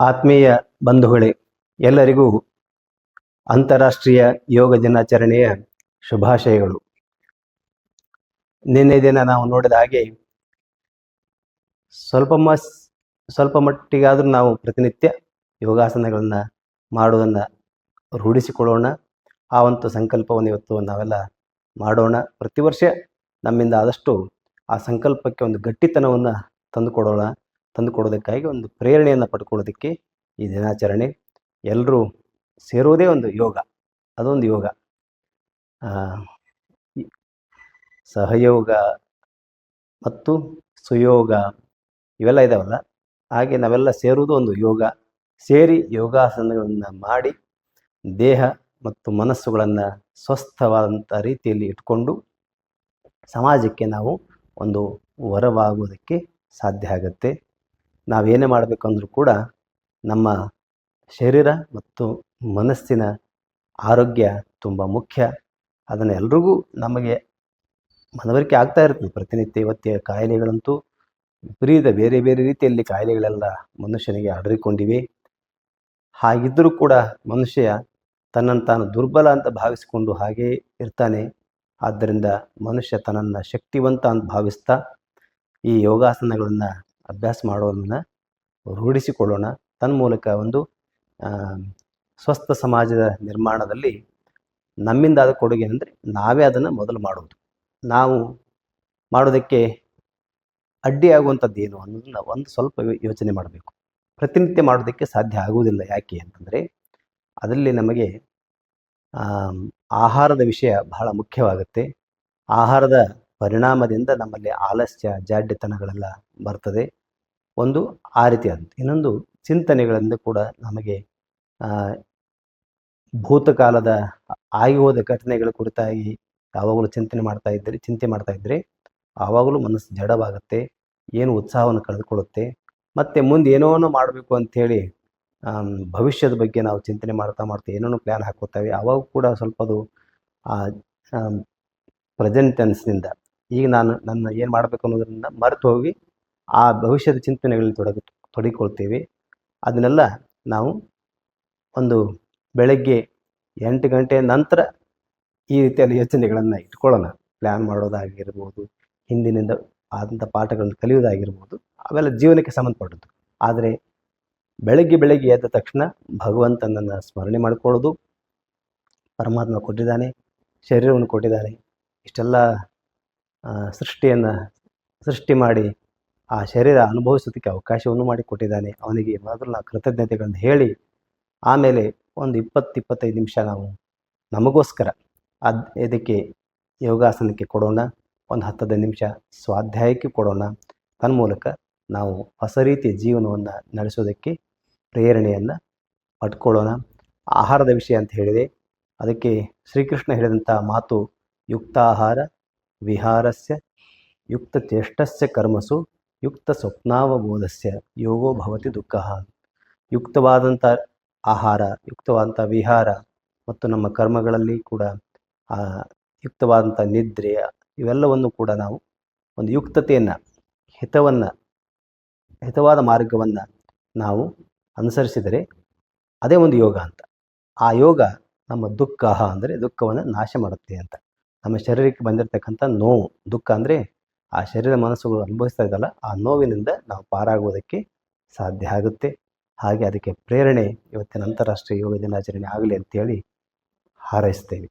ಆತ್ಮೀಯ ಬಂಧುಗಳೇ, ಎಲ್ಲರಿಗೂ ಅಂತಾರಾಷ್ಟ್ರೀಯ ಯೋಗ ದಿನಾಚರಣೆಯ ಶುಭಾಶಯಗಳು. ನಿನ್ನೆ ದಿನ ನಾವು ನೋಡಿದ ಹಾಗೆ ಸ್ವಲ್ಪ ಮಸ್ ಸ್ವಲ್ಪ ಮಟ್ಟಿಗಾದರೂ ನಾವು ಪ್ರತಿನಿತ್ಯ ಯೋಗಾಸನಗಳನ್ನು ಮಾಡುವುದನ್ನು ರೂಢಿಸಿಕೊಳ್ಳೋಣ. ಆ ಒಂದು ಸಂಕಲ್ಪವನ್ನು ಇವತ್ತು ನಾವೆಲ್ಲ ಮಾಡೋಣ. ಪ್ರತಿ ವರ್ಷ ನಮ್ಮಿಂದ ಆದಷ್ಟು ಆ ಸಂಕಲ್ಪಕ್ಕೆ ಒಂದು ಗಟ್ಟಿತನವನ್ನು ತಂದುಕೊಡೋಣ. ತಂದುಕೊಡೋದಕ್ಕಾಗಿ ಒಂದು ಪ್ರೇರಣೆಯನ್ನು ಪಡ್ಕೊಳ್ಳೋದಕ್ಕೆ ಈ ದಿನಾಚರಣೆ ಎಲ್ಲರೂ ಸೇರೋದೇ ಒಂದು ಯೋಗ. ಅದೊಂದು ಯೋಗ. ಸಹಯೋಗ ಮತ್ತು ಸುಯೋಗ ಇವೆಲ್ಲ ಇದಾವಲ್ಲ? ಹಾಗೆ ನಾವೆಲ್ಲ ಸೇರುವುದು ಒಂದು ಯೋಗ. ಸೇರಿ ಯೋಗಾಸನಗಳನ್ನು ಮಾಡಿ ದೇಹ ಮತ್ತು ಮನಸ್ಸುಗಳನ್ನು ಸ್ವಸ್ಥವಾದಂಥ ರೀತಿಯಲ್ಲಿ ಇಟ್ಕೊಂಡು ಸಮಾಜಕ್ಕೆ ನಾವು ಒಂದು ವರವಾಗುವುದಕ್ಕೆ ಸಾಧ್ಯ ಆಗುತ್ತೆ. ನಾವೇನೇ ಮಾಡಬೇಕಂದ್ರೂ ಕೂಡ ನಮ್ಮ ಶರೀರ ಮತ್ತು ಮನಸ್ಸಿನ ಆರೋಗ್ಯ ತುಂಬ ಮುಖ್ಯ. ಅದನ್ನು ಎಲ್ರಿಗೂ ನಮಗೆ ಮನವರಿಕೆ ಆಗ್ತಾ ಇರ್ತದೆ. ಪ್ರತಿನಿತ್ಯ ಇವತ್ತಿನ ಕಾಯಿಲೆಗಳಂತೂ ವಿಪರೀತ ಬೇರೆ ಬೇರೆ ರೀತಿಯಲ್ಲಿ ಕಾಯಿಲೆಗಳೆಲ್ಲ ಮನುಷ್ಯನಿಗೆ ಹರಡಿಕೊಂಡಿವೆ. ಹಾಗಿದ್ದರೂ ಕೂಡ ಮನುಷ್ಯ ತನ್ನನ್ನು ತಾನು ದುರ್ಬಲ ಅಂತ ಭಾವಿಸಿಕೊಂಡು ಹಾಗೇ ಇರ್ತಾನೆ. ಆದ್ದರಿಂದ ಮನುಷ್ಯ ತನ್ನನ್ನು ಶಕ್ತಿವಂತ ಅಂತ ಭಾವಿಸ್ತಾ ಈ ಯೋಗಾಸನಗಳನ್ನು ಅಭ್ಯಾಸ ಮಾಡೋದನ್ನು ರೂಢಿಸಿಕೊಳ್ಳೋಣ. ತನ್ಮೂಲಕ ಒಂದು ಸ್ವಸ್ಥ ಸಮಾಜದ ನಿರ್ಮಾಣದಲ್ಲಿ ನಮ್ಮಿಂದಾದ ಕೊಡುಗೆ ಅಂದರೆ ನಾವೇ ಅದನ್ನು ಮೊದಲು ಮಾಡುವುದು ನಾವು ಮಾಡೋದಕ್ಕೆ ಅಡ್ಡಿಯಾಗುವಂಥದ್ದು ಏನು ಅನ್ನೋದನ್ನ ಒಂದು ಸ್ವಲ್ಪ ಯೋಚನೆ ಮಾಡಬೇಕು. ಪ್ರತಿನಿತ್ಯ ಮಾಡೋದಕ್ಕೆ ಸಾಧ್ಯ ಆಗುವುದಿಲ್ಲ. ಯಾಕೆ ಅಂತಂದರೆ ಅದರಲ್ಲಿ ನಮಗೆ ಆಹಾರದ ವಿಷಯ ಬಹಳ ಮುಖ್ಯವಾಗುತ್ತೆ. ಆಹಾರದ ಪರಿಣಾಮದಿಂದ ನಮ್ಮಲ್ಲಿ ಆಲಸ್ಯ, ಜಾಡ್ಯತನಗಳೆಲ್ಲ ಬರ್ತದೆ. ಒಂದು ಆ ರೀತಿ ಅಂತ. ಇನ್ನೊಂದು ಚಿಂತನೆಗಳಿಂದ ಕೂಡ ನಮಗೆ ಭೂತಕಾಲದ ಆಗಿ ಹೋದ ಘಟನೆಗಳ ಕುರಿತಾಗಿ ಯಾವಾಗಲೂ ಚಿಂತನೆ ಮಾಡ್ತಾ ಇದ್ದರೆ, ಚಿಂತೆ ಮಾಡ್ತಾ ಇದ್ದರೆ, ಆವಾಗಲೂ ಮನಸ್ಸು ಜಡವಾಗುತ್ತೆ, ಏನು ಉತ್ಸಾಹವನ್ನು ಕಳೆದುಕೊಳ್ಳುತ್ತೆ. ಮತ್ತು ಮುಂದೆ ಏನೋನೋ ಮಾಡಬೇಕು ಅಂಥೇಳಿ ಹೇಳಿ ಭವಿಷ್ಯದ ಬಗ್ಗೆ ನಾವು ಚಿಂತನೆ ಮಾಡ್ತಾ ಮಾಡ್ತಾ ಏನೇನೋ ಪ್ಲ್ಯಾನ್ ಹಾಕೋತೇವೆ ಆವಾಗ ಕೂಡ ಸ್ವಲ್ಪ ಅದು ಪ್ರೆಸೆಂಟ್ ಟೆನ್ಸ್ನಿಂದ ಈಗ ನಾನು ನನ್ನ ಏನು ಮಾಡಬೇಕು ಅನ್ನೋದರಿಂದ ಮರೆತು ಹೋಗಿ ಆ ಭವಿಷ್ಯದ ಚಿಂತನೆಗಳಲ್ಲಿ ತೊಡಗ, ತೊಡಗಿಕೊಳ್ತೇವೆ. ಅದನ್ನೆಲ್ಲ ನಾವು ಒಂದು ಬೆಳಗ್ಗೆ ಎಂಟು ಗಂಟೆ ನಂತರ ಈ ರೀತಿಯಲ್ಲಿ ಯೋಚನೆಗಳನ್ನು ಇಟ್ಕೊಳ್ಳೋಣ. ಪ್ಲ್ಯಾನ್ ಮಾಡೋದಾಗಿರ್ಬೋದು, ಹಿಂದಿನಿಂದ ಆದಂಥ ಪಾಠಗಳನ್ನು ಕಲಿಯೋದಾಗಿರ್ಬೋದು ಅವೆಲ್ಲ ಜೀವನಕ್ಕೆ ಸಂಬಂಧಪಟ್ಟದ್ದು. ಆದರೆ ಬೆಳಗ್ಗೆ ಬೆಳಗ್ಗೆ ಎದ್ದ ತಕ್ಷಣ ಭಗವಂತನನ್ನು ಸ್ಮರಣೆ ಮಾಡಿಕೊಳ್ಳೋದು, ಪರಮಾತ್ಮ ಕೊಟ್ಟಿದ್ದಾನೆ, ಶರೀರವನ್ನು ಕೊಟ್ಟಿದ್ದಾನೆ, ಇಷ್ಟೆಲ್ಲ ಸೃಷ್ಟಿಯನ್ನು ಸೃಷ್ಟಿ ಮಾಡಿ ಆ ಶರೀರ ಅನುಭವಿಸೋದಕ್ಕೆ ಅವಕಾಶವನ್ನು ಮಾಡಿಕೊಟ್ಟಿದ್ದಾನೆ. ಅವನಿಗೆ ಮೊದಲು ಕೃತಜ್ಞತೆಗಳನ್ನು ಹೇಳಿ ಆಮೇಲೆ ಒಂದು ಇಪ್ಪತ್ತು ಇಪ್ಪತ್ತೈದು ನಿಮಿಷ ನಾವು ನಮಗೋಸ್ಕರ ಅದ್ ಇದಕ್ಕೆ ಯೋಗಾಸನಕ್ಕೆ ಕೊಡೋಣ, ಒಂದು ಹತ್ತು ಹದಿನೈದು ನಿಮಿಷ ಸ್ವಾಧ್ಯಾಯಕ್ಕೆ ಕೊಡೋಣ. ತನ್ಮೂಲಕ ನಾವು ಹೊಸ ರೀತಿಯ ಜೀವನವನ್ನು ನಡೆಸೋದಕ್ಕೆ ಪ್ರೇರಣೆಯನ್ನು ಪಟ್ಕೊಳ್ಳೋಣ ಆಹಾರದ ವಿಷಯ ಅಂತ ಹೇಳಿದೆ. ಅದಕ್ಕೆ ಶ್ರೀಕೃಷ್ಣ ಹೇಳಿದಂಥ ಮಾತು, ಯುಕ್ತಾಹಾರ ವಿಹಾರಸ್ಯ ಯುಕ್ತ ಚೇಷ್ಟಸ್ಯ ಕರ್ಮಸು ಯುಕ್ತ ಸ್ವಪ್ನಾವಬೋಧಸ್ಯ ಯೋಗೋ ಭವತಿ ದುಃಖ. ಯುಕ್ತವಾದಂಥ ಆಹಾರ ಯುಕ್ತವಾದಂಥ ವಿಹಾರ ಮತ್ತು ನಮ್ಮ ಕರ್ಮಗಳಲ್ಲಿ ಕೂಡ ಯುಕ್ತವಾದಂಥ ನಿದ್ರೆ ಇವೆಲ್ಲವನ್ನು ಕೂಡ ನಾವು ಒಂದು ಯುಕ್ತತೆಯನ್ನು, ಹಿತವನ್ನು, ಹಿತವಾದ ಮಾರ್ಗವನ್ನು ನಾವು ಅನುಸರಿಸಿದರೆ ಅದೇ ಒಂದು ಯೋಗ ಅಂತ. ಆ ಯೋಗ ನಮ್ಮ ದುಃಖ ಅಂದರೆ ದುಃಖವನ್ನು ನಾಶ ಮಾಡುತ್ತೆ ಅಂತ. ನಮ್ಮ ಶರೀರಕ್ಕೆ ಬಂದಿರತಕ್ಕಂಥ ನೋವು, ದುಃಖ ಅಂದರೆ ಆ ಶರೀರ ಮನಸ್ಸುಗಳು ಅನುಭವಿಸ್ತಾ ಇದ್ದಲ್ಲ, ಆ ನೋವಿನಿಂದ ನಾವು ಪಾರಾಗುವುದಕ್ಕೆ ಸಾಧ್ಯ ಆಗುತ್ತೆ. ಹಾಗೆ ಅದಕ್ಕೆ ಪ್ರೇರಣೆ ಇವತ್ತಿನ ಅಂತಾರಾಷ್ಟ್ರೀಯ ಯೋಗ ದಿನಾಚರಣೆ ಆಗಲಿ ಅಂತೇಳಿ ಹಾರೈಸ್ತೇವೆ.